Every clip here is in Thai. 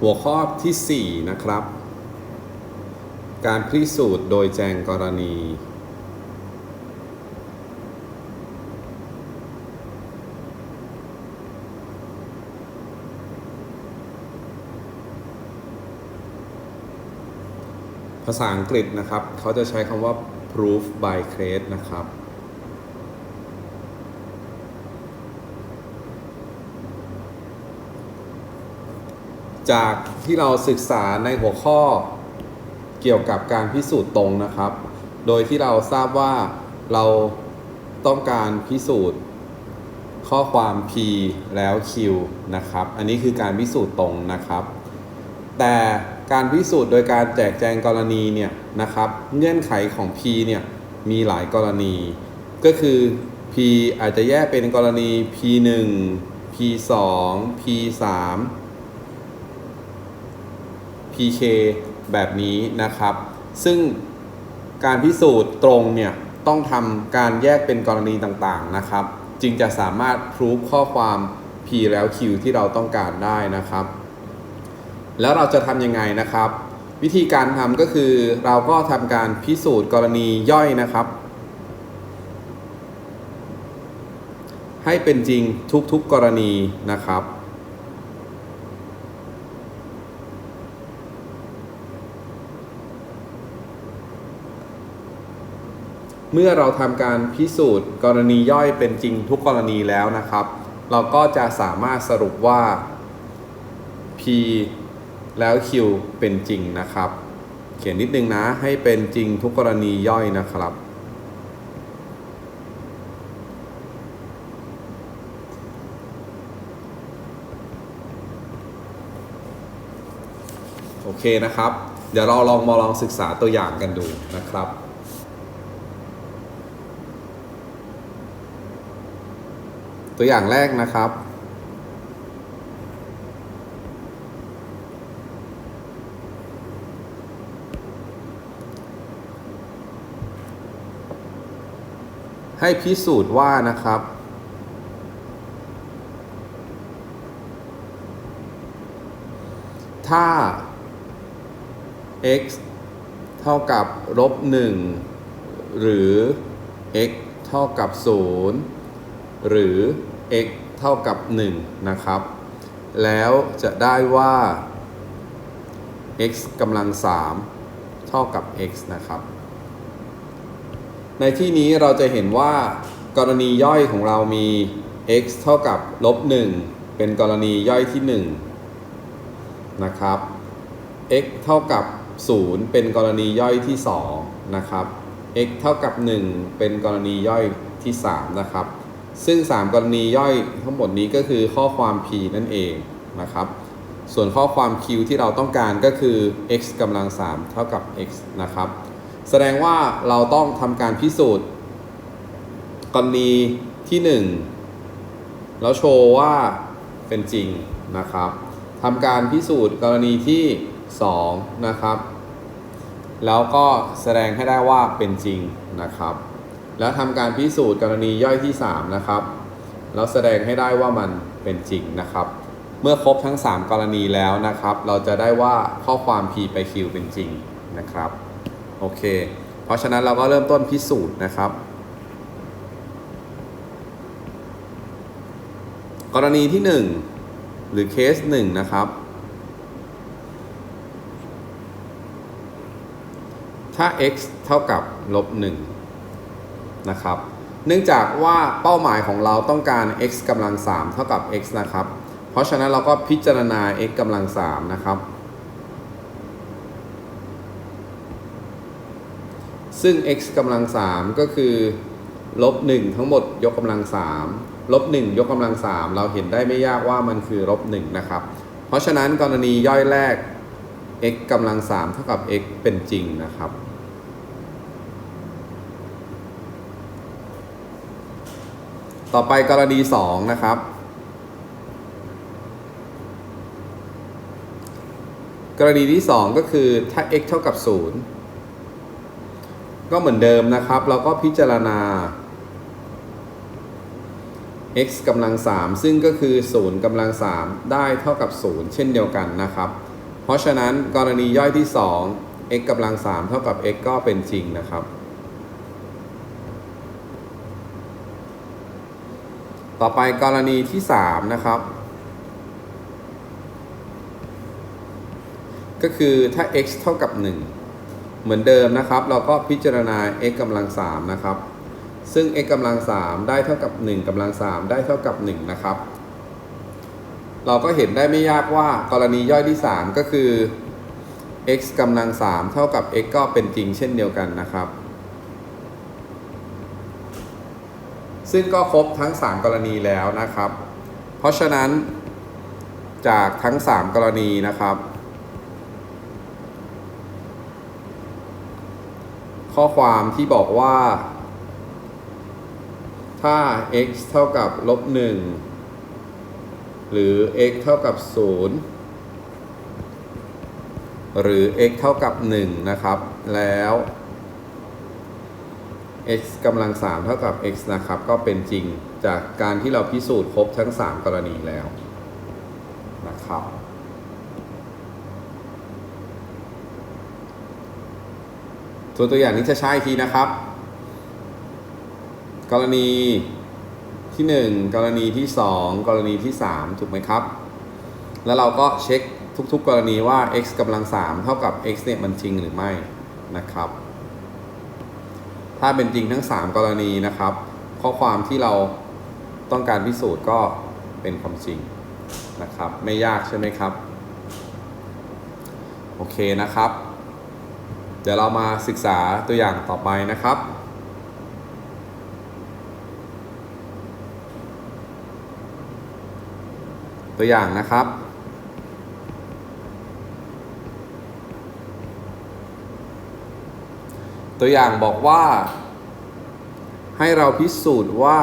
หัวข้อทีสี่ 4 นะครับ การพิสูจน์โดยแจงกรณี ภาษาอังกฤษนะครับ เขาจะใช้คำว่า proof by case นะครับ จากที่เราศึกษาในหัวข้อเกี่ยวกับการพิสูจน์ตรงนะครับ โดยที่เราทราบว่าเราต้องการพิสูจน์ข้อความ p แล้ว q นะครับ อันนี้คือการพิสูจน์ตรงนะครับ แต่การพิสูจน์โดยการแจกแจงกรณีเนี่ยนะครับ เงื่อนไขของ p เนี่ยมีหลายกรณี ก็คือ p อาจจะแยกเป็นกรณี p 1 p 2 p 3 PK แบบนี้นะครับ ซึ่งการพิสูจน์ตรงเนี่ยต้องทำการแยกเป็นกรณีต่างๆนะครับ จึงจะสามารถพิสูจข้อความ P แล้ว Q ที่เราต้องการได้นะครับ แล้วเราจะทำยังไงนะครับ วิธีการทำก็คือเราก็ทำการพิสูจน์กรณีย่อยนะครับ ให้เป็นจริงทุกๆกรณีนะครับ เมื่อเราทำการพิสูจน์ กรณีย่อยเป็นจริงทุกกรณีแล้วนะครับ เราก็จะสามารถสรุปว่า P แล้ว Q เป็นจริงนะครับ เขียนนิดนึงนะให้เป็นจริงทุกกรณีย่อยนะครับ โอเคนะครับ เดี๋ยวเราลองมาลองศึกษาตัวอย่างกันดูนะครับ ตัวอย่างแรกนะครับ ให้พิสูจน์ว่านะครับ ถ้า x เท่ากับลบ1หรือ x เท่ากับ 0 หรือ x เท่ากับ 1 นะครับ แล้วจะได้ว่า x กำลัง 3 เท่ากับ x นะครับ ในที่นี้เราจะเห็นว่ากรณีย่อยของเรามี x เท่ากับลบ 1 เป็นกรณีย่อยที่ 1 นะครับ x เท่ากับ 0 เป็นกรณีย่อยที่ 2 นะครับ x เท่ากับ 1 เป็นกรณีย่อยที่ 3 นะครับ ซึ่ง 3 กรณีย่อยทั้งหมดนี้ก็คือข้อความ p นั่นเองนะครับ ส่วนข้อความ q ที่เราต้องการก็คือ x กำลัง 3 เท่ากับ x นะครับ แสดงว่าเราต้องทำการพิสูจน์ กรณีที่ 1 แล้วโชว์ว่าเป็นจริงนะครับทำการพิสูจน์กรณีที่ 2 นะครับ แล้วก็แสดงให้ได้ว่าเป็นจริงนะครับ แล้วทำการพิสูจน์กรณีย่อยที่ 3 นะครับ แล้วแสดงให้ได้ว่ามันเป็นจริงนะครับ เมื่อครบทั้ง 3 กรณีแล้วนะครับ เราจะได้ว่าข้อความ p ไป q เป็นจริงนะครับ โอเค เพราะฉะนั้นเราก็เริ่มต้นพิสูจน์นะครับ กรณีที่ 1 หรือเคส 1 นะครับ ถ้า x เท่ากับลบ1 นะครับ เนื่องจากว่าเป้าหมายของเราต้องการ x กำลัง 3 เท่ากับ x นะครับ เพราะฉะนั้นเราก็พิจารณา x กำลัง 3 นะครับ ซึ่ง x กำลัง 3 ก็คือลบ1ทั้งหมดยกกำลัง 3 ลบ 1 ยกกำลัง 3 เราเห็นได้ไม่ยากว่ามันคือลบ1นะครับ เพราะฉะนั้นกรณีย่อยแรก x กำลัง3เท่ากับ x เป็นจริงนะครับ ต่อไปกรณี2นะครับ กรณีที่2ก็คือถ้า x เท่ากับ 0 ก็เหมือนเดิมนะครับ เราก็พิจารณา x กำลัง 3 ซึ่งก็คือ 0กำลัง 3 ได้เท่ากับ 0 เช่นเดียวกันนะครับ เพราะฉะนั้นกรณีย่อยที่ 2 x กำลัง 3 เท่ากับ x ก็เป็นจริงนะครับ ต่อไปกรณีที่ 3 นะครับ ก็คือถ้า x เท่ากับ 1 เหมือนเดิมนะครับ เราก็พิจารณา x กำลัง3นะครับ ซึ่ง x กำลัง3ได้เท่ากับ 1กำลัง3ได้เท่ากับ 1 นะครับ เราก็เห็นได้ไม่ยากว่ากรณีย่อยที่ 3 ก็คือ x กำลัง3เท่ากับ x ก็เป็นจริงเช่นเดียวกันนะครับ ซึ่งก็ครบทั้ง 3 กรณีแล้วนะครับ เพราะฉะนั้นจากทั้ง 3 กรณีนะครับ ข้อความที่บอกว่า ถ้า x เท่ากับลบ1หรือ x เท่ากับ 0 หรือ x เท่ากับ 1 นะครับ แล้ว x กำลัง 3 เท่ากับ x นะครับ ก็เป็นจริงจากการที่เราพิสูจน์ครบทั้ง 3 กรณีแล้วนะครับตัวตัวอย่างนี้จะใช้ทีนะครับ กรณีที่ 1 กรณีที่ 2 กรณีที่ 3 ถูกไหมครับ แล้วเราก็เช็คทุกๆ กรณีว่า x กำลัง 3 เท่ากับ x เนี่ยมันจริงหรือไม่นะครับ ถ้าเป็นจริงทั้ง 3 กรณีนะครับ ข้อความที่เราต้องการพิสูจน์ก็เป็นความจริงนะครับ ไม่ยากใช่ไหมครับ โอเคนะครับ เดี๋ยวเรามาศึกษาตัวอย่างต่อไปนะครับตัวอย่างนะครับ ตัวอย่างบอกว่า ให้เราพิสูจน์ว่า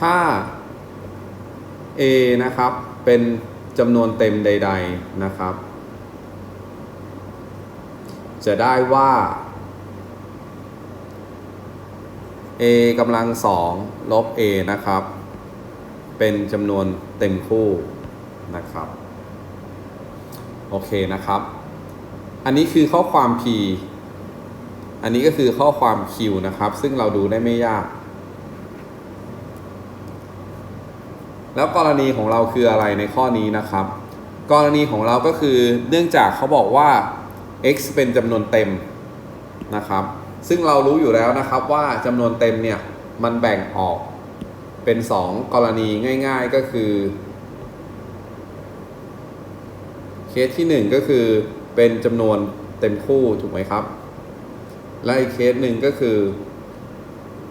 ถ้า A นะครับ เป็นจำนวนเต็มใด ๆนะครับ จะได้ว่า a กำลังสองลบ a นะครับ เป็นจำนวนเต็มคู่นะครับ โอเคนะครับ อันนี้คือข้อความ p อันนี้ก็คือข้อความ q นะครับ ซึ่งเราดูได้ไม่ยาก แล้วกรณีของเราคืออะไรในข้อนี้นะครับ กรณีของเราก็คือเนื่องจากเขาบอกว่า x เป็นจำนวนเต็มนะครับ ซึ่งเรารู้อยู่แล้วนะครับว่าจำนวนเต็มเนี่ย มันแบ่งออกเป็น 2 กรณีง่าย ๆ ก็คือ เคสที่ 1 ก็คือเป็นจำนวนเต็มคู่ถูกไหมครับ และอีกเคสหนึ่งก็คือ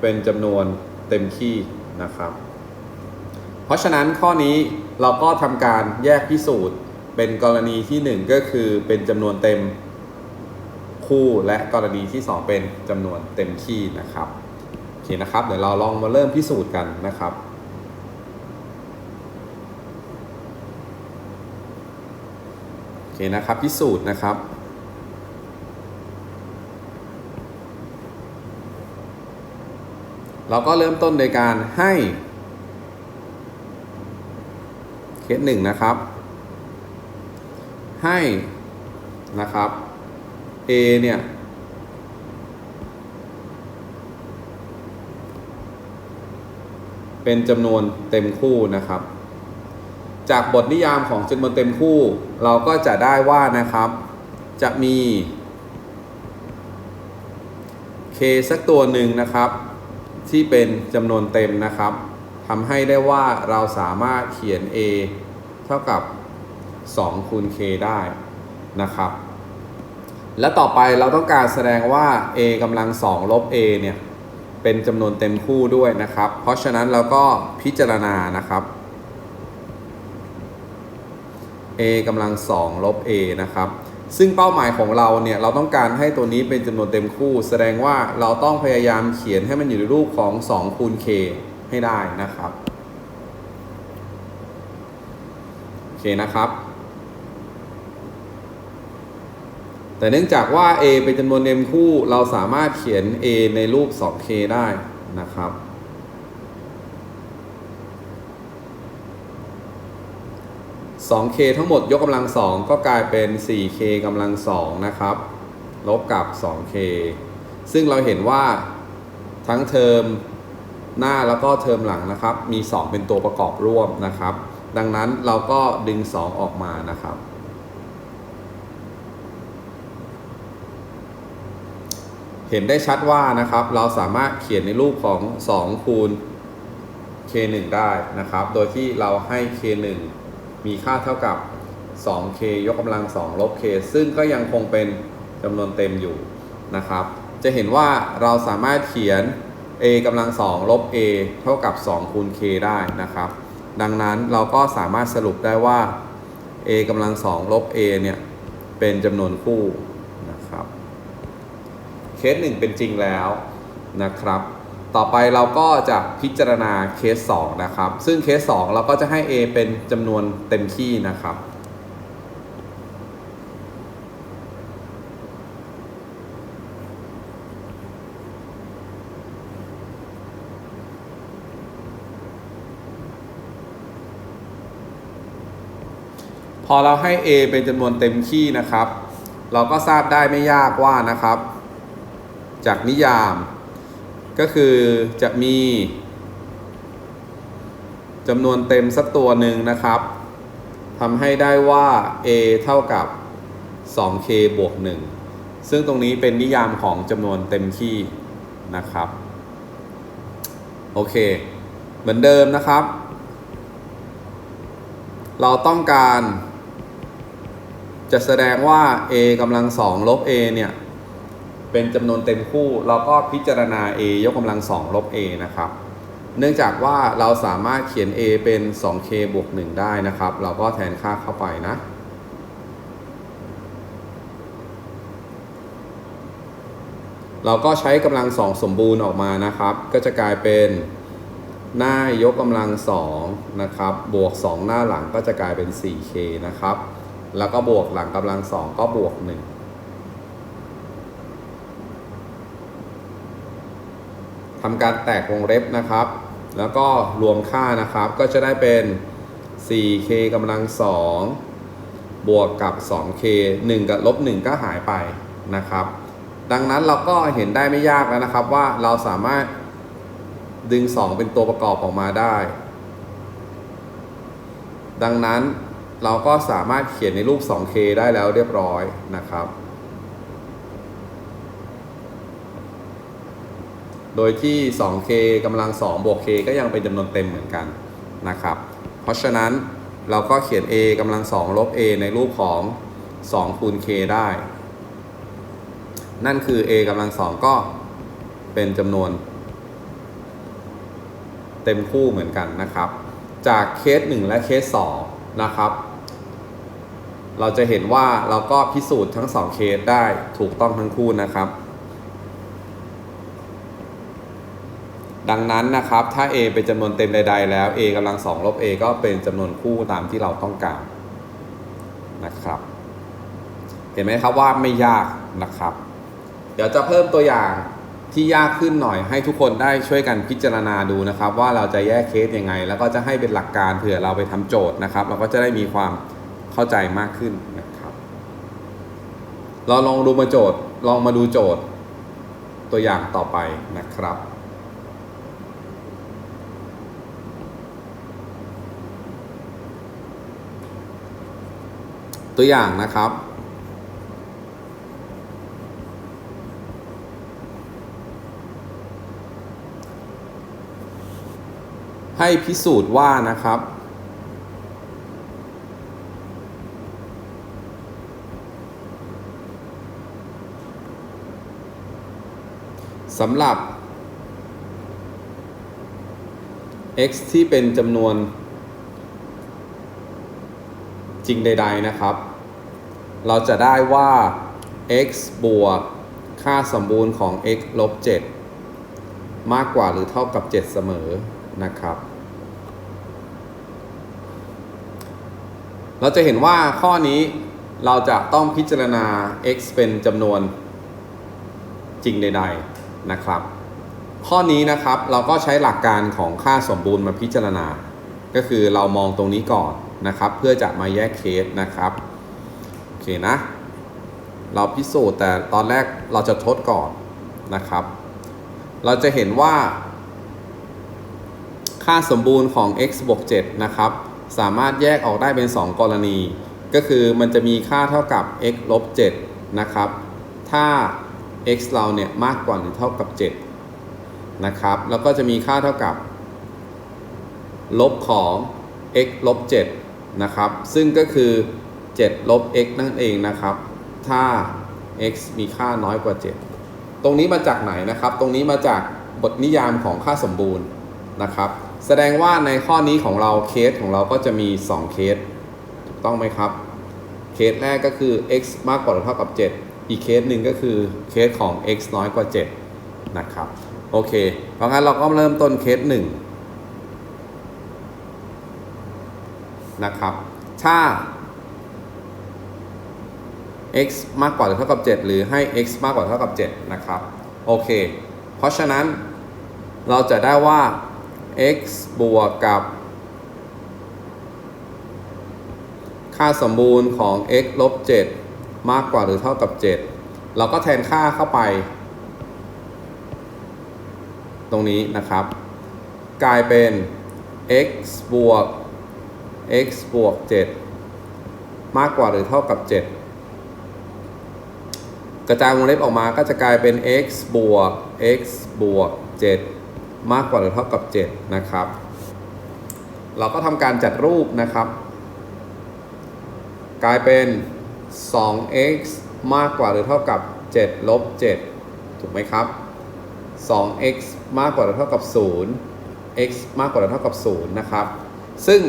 เป็นจำนวนเต็มคี่นะครับ เพราะฉะนั้นข้อนี้เราก็ทำการแยกพิสูจน์ เป็นกรณีที่ 1 ก็คือเป็นจำนวนเต็มคู่และกรณีที่ 2 เป็นจำนวนเต็มที่นะครับโอเคนะครับ เดี๋ยวเราลองมาเริ่มพิสูจน์กันนะครับ โอ เคนะครับ พิสูจน์นะครับ เราก็เริ่มต้นโดยการให้เคสหนึ่งนะครับ ให้นะครับ A เนี่ยเป็นจำนวนเต็มคู่นะครับ จากบทนิยามของจำนวนเต็มคู่ เราก็จะได้ว่านะครับ จะมี k สักตัวหนึ่งนะครับ ที่เป็นจำนวนเต็มนะครับทำให้ได้ว่าเราสามารถเขียน a เท่ากับ2คูณ k ได้นะครับ และต่อไปเราต้องการแสดงว่า a กำลัง2ลบ a เนี่ยเป็นจำนวนเต็มคู่ด้วยนะครับ เพราะฉะนั้นเราก็พิจารณานะครับ a กำลัง2ลบ a นะครับ ซึ่งเป้าหมายของเราเนี่ย เราต้องการให้ตัวนี้เป็นจำนวนเต็มคู่ แสดงว่าเราต้องพยายามเขียนให้มันอยู่ในรูปของ2คูณ k ให้ได้นะครับโอเคนะครับแต่เนื่องจากว่า a เป็นจำนวนเต็มคู่ เราสามารถเขียน a ในรูป 2k ได้นะครับ 2k ทั้งหมดยกกำลังสองก็กลายเป็น 4k กำลังสองนะครับ ลบกับ 2k ซึ่งเราเห็นว่าทั้งเทอมหน้าแล้วก็เทอมหลังนะครับ มี 2 เป็นตัวประกอบร่วมนะครับ ดังนั้นเราก็ดึง 2 ออกมานะครับ เห็นได้ชัดว่านะครับ เราสามารถเขียนในรูปของ 2 คูณ k1 ได้นะครับ โดยที่เราให้ k1 มีค่าเท่ากับ 2k ยกกำลัง 2 ลบ k ซึ่งก็ยังคงเป็นจำนวนเต็มอยู่นะครับ จะเห็นว่าเราสามารถเขียน a กำลัง 2 ลบ a เท่ากับ 2 คูณ k ได้นะครับ ดังนั้นเราก็สามารถสรุปได้ว่า a กำลัง 2 ลบ a เนี่ย เป็นจำนวนคู่นะครับ เคส1เป็นจริงแล้วนะครับ ต่อไปเราก็จะพิจารณาเคส 2 นะครับ ซึ่งเคส 2 เราก็จะให้ a เป็นจำนวนเต็มที่นะครับ พอเราให้ a เป็นจำนวนเต็มที่นะครับ เราก็ทราบได้ไม่ยากว่านะครับ จากนิยาม ก็คือจะมีจำนวนเต็มสักตัวหนึ่งนะครับทำให้ได้ว่า a เท่ากับ 2k บวก 1 ซึ่งตรงนี้เป็นนิยามของจำนวนเต็มที่นะครับ โอเค เหมือนเดิมนะครับ เราต้องการ จะแสดงว่า a กำลังสองลบ a เนี่ย เป็นจำนวนเต็มคู่ เราก็พิจารณา a ยกกำลังสองลบ a นะครับ เนื่องจากว่าเราสามารถเขียน a เป็น 2k บวก 1 ได้นะครับ เราก็แทนค่าเข้าไปนะ เราก็ใช้กำลังสองสมบูรณ์ออกมานะครับ ก็จะกลายเป็นหน้ายกกำลังสองนะครับ บวก 2 หน้าหลังก็จะกลายเป็น 4k นะครับ แล้วก็บวกหลังกำลังสองก็บวก 1 ทำการแตกวงเล็บนะครับ แล้วก็รวมค่านะครับ ก็จะได้เป็น 4k กำลังสองบวกกับ 2k 1 กับลบ 1 ก็หายไปนะครับ ดังนั้นเราก็เห็นได้ไม่ยากแล้วนะครับว่าเราสามารถดึง 2 เป็นตัวประกอบออกมาได้ ดังนั้นเราก็สามารถเขียนในรูป 2k ได้แล้วเรียบร้อยนะครับ โดยที่ 2k กำลัง2บวก k ก็ยังเป็นจำนวนเต็มเหมือนกันนะครับ เพราะฉะนั้นเราก็เขียน a กำลัง2ลบ a ในรูปของ2คูณ k ได้ นั่นคือ a กำลัง2ก็เป็นจำนวนเต็มคู่เหมือนกันนะครับ จากเคส 1 และเคส 2 นะครับ เราจะเห็นว่าเราก็พิสูจน์ทั้ง 2 เคสได้ถูกต้องทั้งคู่นะครับ ดังนั้นนะครับถ้า a เป็นจำนวนเต็มใด ๆ แล้ว a กำลัง2ลบ a ก็เป็นจำนวนคู่ตามที่เราต้องการนะครับ เห็นไหมครับว่าไม่ยากนะครับ เดี๋ยวจะเพิ่มตัวอย่างที่ยากขึ้นหน่อยให้ทุกคนได้ช่วยกันพิจารณาดูนะครับ ว่าเราจะแยกเคสยังไง แล้วก็จะให้เป็นหลักการเผื่อเราไปทำโจทย์นะครับ เราก็จะได้มีความเข้าใจมากขึ้นนะครับ เราลองดูมาโจทย์ลองมาดูโจทย์ ตัวอย่างต่อไปนะครับ ตัวอย่างนะครับ ให้พิสูจน์ว่านะครับ สำหรับ x ที่เป็นจำนวนจริงใด ๆ นะครับ เราจะได้ว่า x บวกค่าสมบูรณ์ของ x ลบ 7 มากกว่าหรือเท่ากับ 7 เสมอนะครับ เราจะเห็นว่าข้อนี้เราจะต้องพิจารณา x เป็นจำนวนจริงใดๆนะครับ ข้อนี้นะครับเราก็ใช้หลักการของค่าสมบูรณ์มาพิจารณา ก็คือเรามองตรงนี้ก่อนนะครับ เพื่อจะมาแยกเคสนะครับ นะ เราพิสูจน์แต่ตอนแรกเราจะทดก่อนนะครับ เราจะเห็นว่า ค่าสมบูรณ์ของ x บวก7นะครับ สามารถแยกออกได้เป็น 2 กรณี ก็คือมันจะมีค่าเท่ากับ x ลบ7นะครับ ถ้า x เราเนี่ยมากกว่าหรือเท่ากับ 7 นะครับ แล้วก็จะมีค่าเท่ากับ ลบของ x ลบ7นะครับ ซึ่งก็คือ 7 ลบ x นั่นเองนะครับ ถ้า x มีค่าน้อยกว่า 7 ตรงนี้มาจากไหนนะครับ ตรงนี้มาจากบทนิยามของค่าสมบูรณ์นะครับ แสดงว่าในข้อนี้ของเราเคสของเราก็จะมี 2 เคส ถูกต้องไหมครับ เคสแรกก็คือ x มากกว่าหรือเท่ากับ 7 อีกเคสหนึ่งก็คือเคสของ x น้อยกว่า 7 นะครับ โอเค เพราะงั้นเราก็เริ่มต้นเคส1นะครับ ถ้า x มากกว่าหรือเท่ากับ 7 หรือให้ x มากกว่าเท่ากับ 7 นะครับ โอเค เพราะฉะนั้นเราจะได้ว่า x บวกกับ ค่าสมบูรณ์ของ x ลบ 7 มากกว่าหรือเท่ากับ 7 เราก็แทนค่าเข้าไป ตรงนี้นะครับ กลายเป็น x บวก x บวก 7 มากกว่าหรือเท่ากับ 7 กระจายวงเล็บออกมาก็จะกลายเป็น x บวก x บวก 7 มากกว่าหรือเท่ากับ 7 นะครับ เราก็ทำการจัดรูปนะครับ กลายเป็น 2x มากกว่าหรือเท่ากับ 7 ลบ 7 ถูกไหมครับ 2x มากกว่าหรือเท่ากับ 0 x มากกว่าหรือเท่ากับ 0 นะครับ ซึ่ง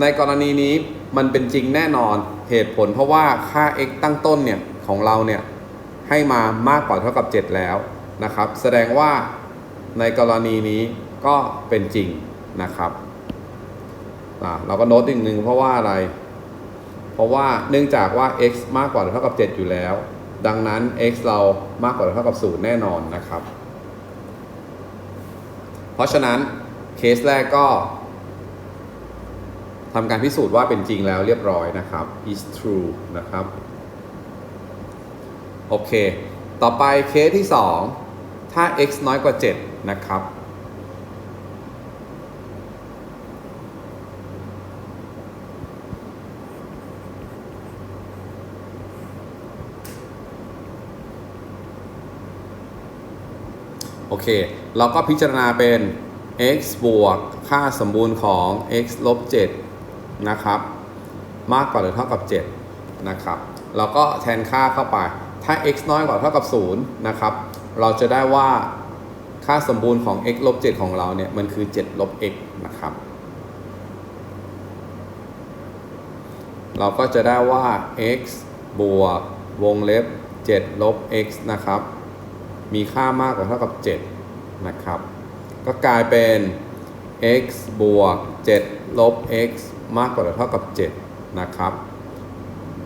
ในกรณีนี้มันเป็นจริงแน่นอนเหตุผลเพราะว่าค่า x ตั้งต้นเนี่ย ของเราเนี่ย ให้มามากกว่าเท่ากับ 7 แล้วนะครับ แสดงว่าในกรณีนี้ก็เป็นจริงนะครับเราก็โน้ตอีกหนึ่งเพราะว่าอะไร เพราะว่าเนื่องจากว่า x มากกว่าหรือเท่ากับ 7 อยู่แล้ว ดังนั้น x เรามากกว่าหรือเท่ากับ 0 แน่นอนนะครับ เพราะฉะนั้นเคสแรกก็ทำการพิสูจน์ว่าเป็นจริงแล้วเรียบร้อยนะครับ is true นะครับ โอเค ต่อไปเคสที่ 2 ถ้า x น้อยกว่า 7 นะครับ โอเค เราก็พิจารณาเป็น x บวกค่าสมบูรณ์ของ x ลบ 7 นะครับ มากกว่าหรือเท่ากับ 7 นะครับ เราก็แทนค่าเข้าไป ถ้า x น้อยกว่าเท่ากับ 0 นะครับ เราจะได้ว่าค่าสมบูรณ์ของ x ลบ7ของเราเนี่ย มันคือ 7 ลบ x นะครับ เราก็จะได้ว่า x บวกวงเล็บ 7 ลบ x นะครับ มีค่ามากกว่าเท่ากับ 7 นะครับ ก็กลายเป็น x บวก 7 ลบ x มากกว่าหรือเท่ากับ 7 นะครับ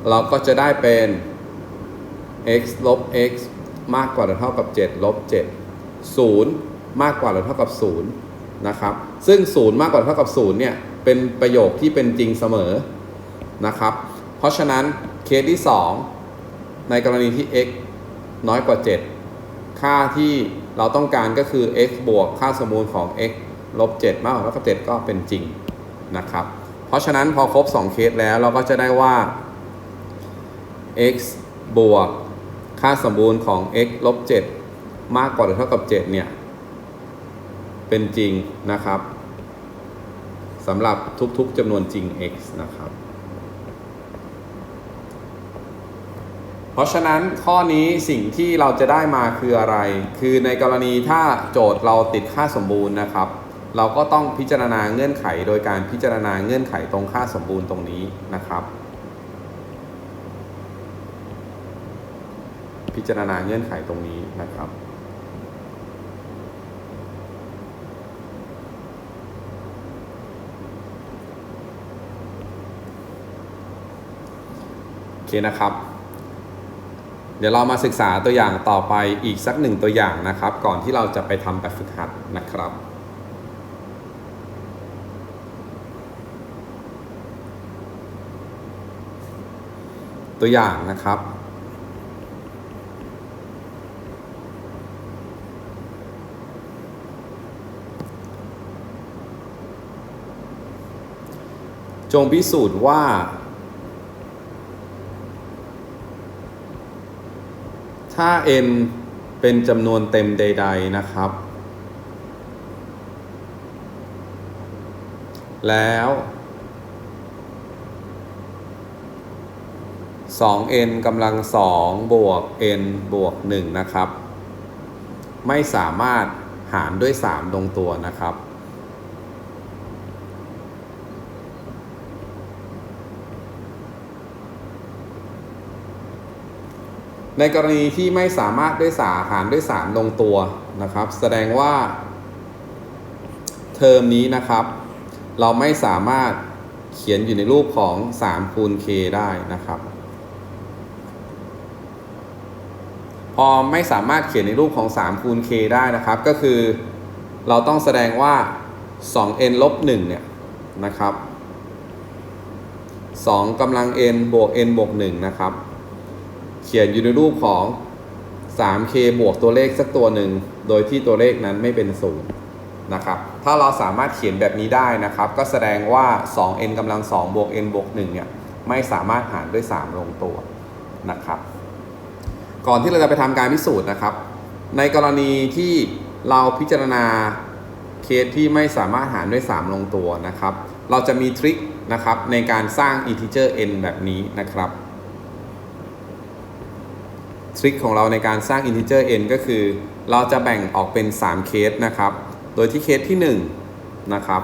เราก็จะได้เป็น x ลบ x มากกว่าหรือเท่ากับ 7 ลบ 7 0 มากกว่าหรือเท่ากับ 0 นะครับ ซึ่ง 0 มากกว่าหรือเท่ากับ 0 เนี่ย เป็นประโยคที่เป็นจริงเสมอ นะครับ เพราะฉะนั้นเคสที่ 2 ในกรณีที่ x น้อยกว่า 7 ค่าที่เราต้องการก็คือ x บวกค่าสมมูลของ x ลบ 7 มากกว่าเท่ากับ 7 ก็เป็นจริงนะครับ เพราะฉะนั้นพอครบ 2 เคสแล้วเราก็จะได้ว่า x บวก ค่าสมบูรณ์ของ x ลบ7มากกว่าหรือเท่ากับ 7 เนี่ย เป็นจริงนะครับสำหรับทุกๆจำนวนจริง x นะครับ เพราะฉะนั้นข้อนี้สิ่งที่เราจะได้มาคืออะไร คือในกรณีถ้าโจทย์เราติดค่าสมบูรณ์นะครับ เราก็ต้องพิจารณาเงื่อนไขโดยการพิจารณาเงื่อนไขตรงค่าสมบูรณ์ตรงนี้นะครับ พิจารณาเงื่อนไขตรงนี้นะครับโอเคนะครับ เดี๋ยวเรามาศึกษาตัวอย่างต่อไปอีกสักหนึ่งตัวอย่างนะครับ ก่อนที่เราจะไปทำแบบฝึกหัดนะครับตัวอย่างนะครับ จงพิสูจน์ว่า ถ้า n เป็นจำนวนเต็มใด ๆ นะครับ แล้ว 2n กำลัง 2 บวก n บวก 1 นะครับ ไม่สามารถหารด้วย3ลงตัวนะครับ ในกรณีที่ไม่สามารถด้วยสาหารด้วย3ลงตัวนะครับ แสดงว่า เทอมนี้นะครับ เราไม่สามารถเขียนอยู่ในรูปของ3คูณ k ได้นะครับ พอไม่สามารถเขียนในรูปของ3คูณ k ได้นะครับ ก็คือเราต้องแสดงว่า 2n ลบ1เนี่ยนะครับ2กำลัง n บวก n บวก1นะครับ เขียนอยู่ในรูปของ 3k บวกตัวเลขสักตัวหนึ่ง โดยที่ตัวเลขนั้นไม่เป็นศูนย์นะครับ ถ้าเราสามารถเขียนแบบนี้ได้นะครับ ก็แสดงว่า 2n กำลัง2บวก n บวก1เนี่ย ไม่สามารถหารด้วย 3 ลงตัวนะครับ ก่อนที่เราจะไปทำการพิสูจน์นะครับ ในกรณีที่เราพิจารณาเคสที่ไม่สามารถหารด้วย 3 ลงตัวนะครับ เราจะมีทริคนะครับในการสร้าง integer n แบบนี้นะครับ ทริคของเราในการสร้าง integer n ก็คือ เราจะแบ่งออกเป็น 3 เคสนะครับ โดยที่เคสที่1นะครับ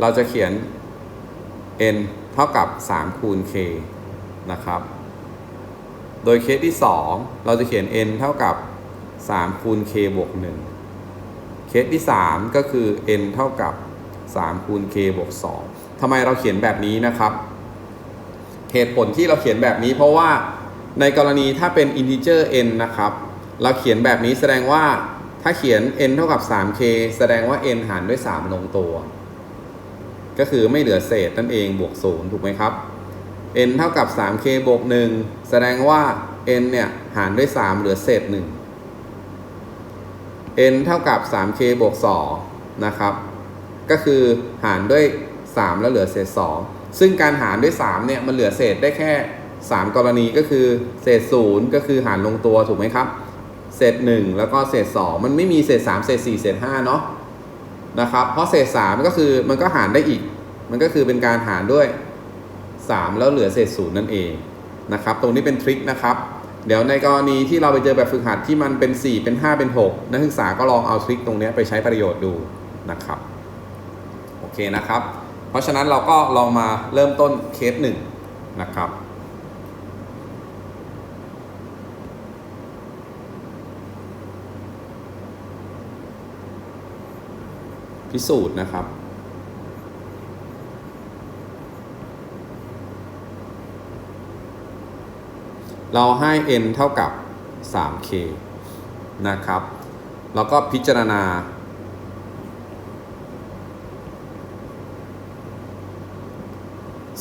เราจะเขียน n เท่ากับ 3 คูณ k นะครับ โดยเคสที่ 2 เราจะเขียน n เท่ากับ 3 คูณ k บวก 1 เคสที่ 3 ก็คือ n เท่ากับ 3 คูณ k บวก 2ทำไมเราเขียนแบบนี้นะครับ เหตุผลที่เราเขียนแบบนี้เพราะว่า ในกรณีถ้าเป็น integer n นะครับ เราเขียนแบบนี้แสดงว่าถ้าเขียน n เท่ากับ 3k แสดงว่า n หารด้วย 3 ลงตัว ก็คือไม่เหลือเศษนั่นเองบวก 0 ถูกไหมครับ n เท่ากับ 3k บวก 1 แสดงว่า n เนี่ย หารด้วย 3 เหลือเศษ 1 n เท่ากับ 3k บวก 2 นะครับ ก็คือหารด้วย 3 แล้วเหลือเศษ 2 ซึ่งการหารด้วย 3 เนี่ย มันเหลือเศษได้แค่ 3 กรณีก็คือเศษ0ก็คือหารลงตัวถูกไหมครับ เศษ 1 แล้วก็เศษ 2 มันไม่มีเศษ 3 เศษ 4 เศษ5เนาะนะครับเพราะเศษ3ก็คือมันก็หารได้อีก มันก็คือเป็นการหารด้วย 3 แล้วเหลือเศษ0นั่นเองนะครับตรงนี้เป็นทริคนะครับเดี๋ยวในกรณีที่เราไปเจอแบบฝึกหัดที่มันเป็น 4 เป็น 5 เป็น 6 นักศึกษาก็ลองเอาทริคตรงนี้ไปใช้ประโยชน์ดูนะครับโอเคนะครับ เพราะฉะนั้นเราก็ลองมาเริ่มต้นเคสหนึ่งนะครับ พิสูจน์นะครับ เราให้ n เท่ากับ 3k นะครับ แล้วก็พิจารณา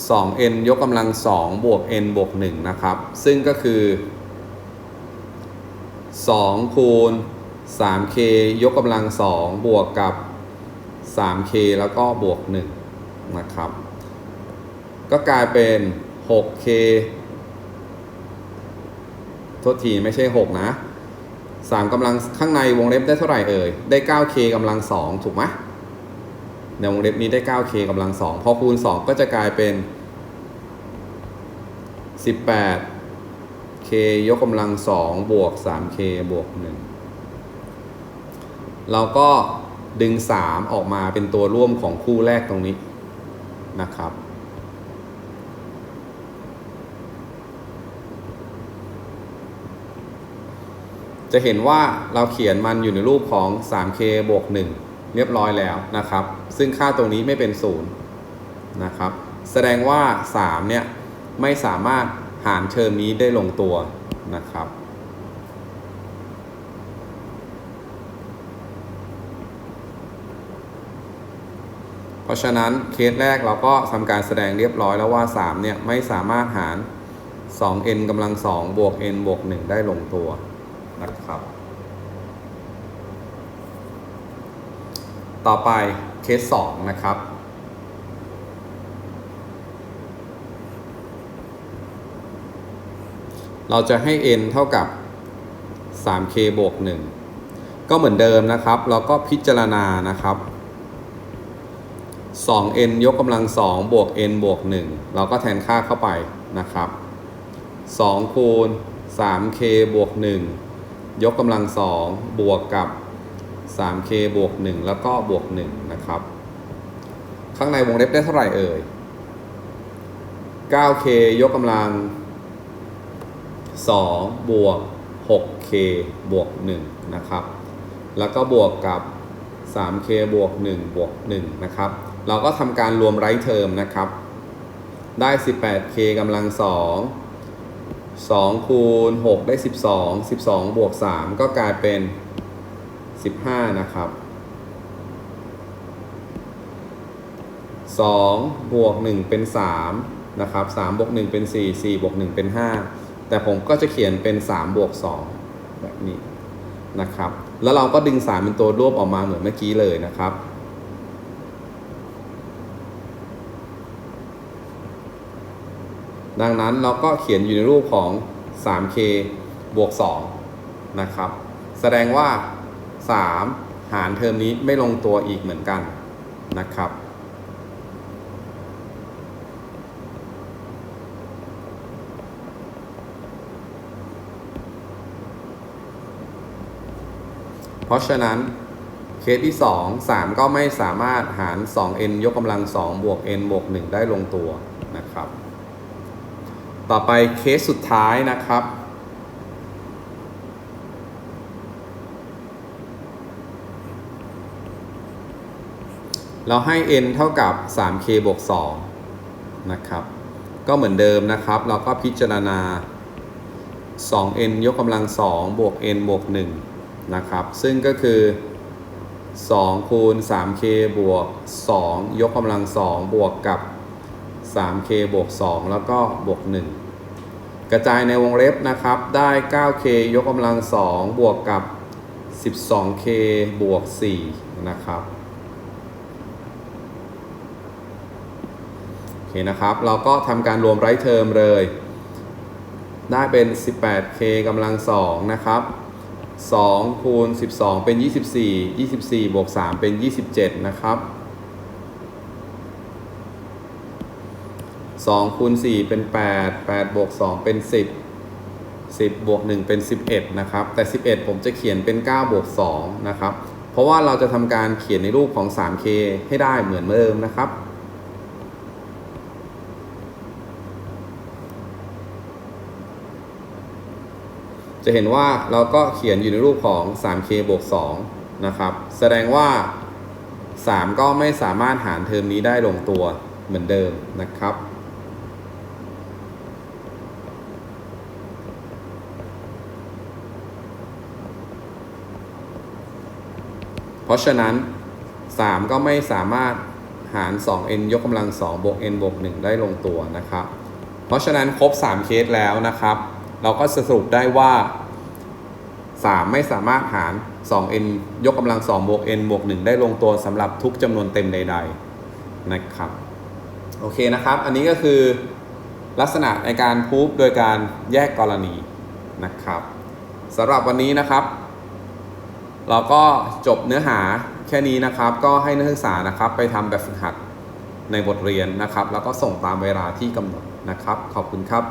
2n ยกกำลัง 2 บวก n บวก 1 นะครับ ซึ่งก็คือ 2 คูณ 3k ยกกำลัง 2 บวกกับ 3k แล้วก็บวก 1 นะครับ ก็กลายเป็น 6k โทษทีไม่ใช่ 6 นะ 3กำลังข้างในวงเล็บได้เท่าไหร่เอ่ย ได้ 9k กำลัง 2 ถูกไหมในวงเล็บนี้ได้ 9k กำลัง 2 พอคูณ 2 ก็จะกลายเป็น 18k ยกกำลัง 2 บวก 3k บวก 1 เราก็ ดึง 3 ออกมาเป็นตัวร่วมของคู่แรกตรงนี้นะครับ จะเห็นว่าเราเขียนมันอยู่ในรูปของ 3k บวก 1 เรียบร้อยแล้วนะครับ ซึ่งค่าตรงนี้ไม่เป็น 0 นะครับ แสดงว่า 3 เนี่ย ไม่สามารถหารเทอมนี้ได้ลงตัวนะครับ ราะฉะนั้นเคสแรกเราก็ทำการแสดงเรียบร้อยแล้วว่า 3 เนี่ย ไม่สามารถหาร 2n กำลัง 2 บวก n บวก 1 ได้ลงตัวนะครับ ต่อไปเคส 2 นะครับ เราจะให้ n เท่ากับ 3k บวก 1 ก็เหมือนเดิมนะครับ เราก็พิจารณานะครับ 2n ยกกำลัง 2 บวก n บวก 1 เราก็แทนค่าเข้าไปนะครับ 2 คูณ 3k บวก 1 ยกกำลัง 2 บวกกับ 3k บวก 1 แล้วก็บวก 1 นะครับ ข้างในวงเล็บได้เท่าไหร่เอ่ย 9k ยกกำลัง 2 บวก 6k บวก 1 นะครับ แล้วก็บวกกับ 3k บวก 1 บวก 1 นะครับ เราก็ทำการรวมไร้เทอมนะครับ ได้ 18k กำลัง 2 2 คูณ 6 ได้ 12 12 บวก 3 ก็กลายเป็น 15 นะครับ 2 บวก 1 เป็น 3 นะครับ3บวก 1 เป็น 4 4 บวก 1 เป็น 5 แต่ผมก็จะเขียนเป็น 3 บวก 2 แบบนี้นะครับ แล้วเราก็ดึง 3 เป็นตัวรวบออกมาเหมือนเมื่อกี้เลยนะครับ ดังนั้นเราก็เขียนอยู่ในรูปของ 3k บวก2นะครับ แสดงว่า 3 หารเทอมนี้ไม่ลงตัวอีกเหมือนกันนะครับ เพราะฉะนั้นเคสที่ 2 3 ก็ไม่สามารถหาร 2n ยกกำลัง 2 บวก n บวก 1 ได้ลงตัวนะครับ ต่อไปเคสสุดท้ายนะครับ เราให้ n เท่ากับ 3k บวก2นะครับ ก็เหมือนเดิมนะครับ เราก็พิจารณา 2n ยกกำลัง 2 บวก n บวก 1 นะครับ ซึ่งก็คือ 2 คูณ 3k บวก 2 ยกกำลัง 2 บวกกับ 3k บวก 2 แล้วก็บวก 1 กระจายในวงเล็บนะครับ ได้ 9k ยกกำลัง 2 บวกกับ 12k บวก 4 นะครับ โอเคนะครับ เราก็ทำการรวมไร้เทอมเลย ได้เป็น 18k กำลัง 2 นะครับ2คูณ12 เป็น 24 24 บวก 3 เป็น 27 นะครับ 2คูณ4เป็น 8 8บวก2เป็น 10 10บวก1เป็น 11 นะครับ แต่ 11 ผมจะเขียนเป็น9บวก2นะครับ เพราะว่าเราจะทำการเขียนในรูปของ 3k ให้ได้เหมือนเดิมนะครับจะเห็นว่าเราก็เขียนอยู่ในรูปของ 3k บวก2นะครับ แสดงว่า 3 ก็ไม่สามารถหารเทอมนี้ได้ลงตัวเหมือนเดิมนะครับ ราะฉะนั้น 3 ก็ไม่สามารถหาร 2n ยกกำลัง2บวก n บวก1ได้ลงตัวนะครับ เพราะฉะนั้นครบ 3 เคสแล้วนะครับ เราก็สรุปได้ว่า 3 ไม่สามารถหาร 2n ยกกำลัง2บวก n บวก1ได้ลงตัวสำหรับทุกจำนวนเต็มใด ๆนะครับ โอเคนะครับ อันนี้ก็คือลักษณะในการพูฟโดยการแยกกรณีนะครับสำหรับวันนี้นะครับ เราก็จบเนื้อหาแค่นี้นะครับ ก็ให้นักศึกษานะครับ ไปทำแบบฝึกหัดในบทเรียนนะครับ แล้วก็ส่งตามเวลาที่กำหนดนะครับ ขอบคุณครับ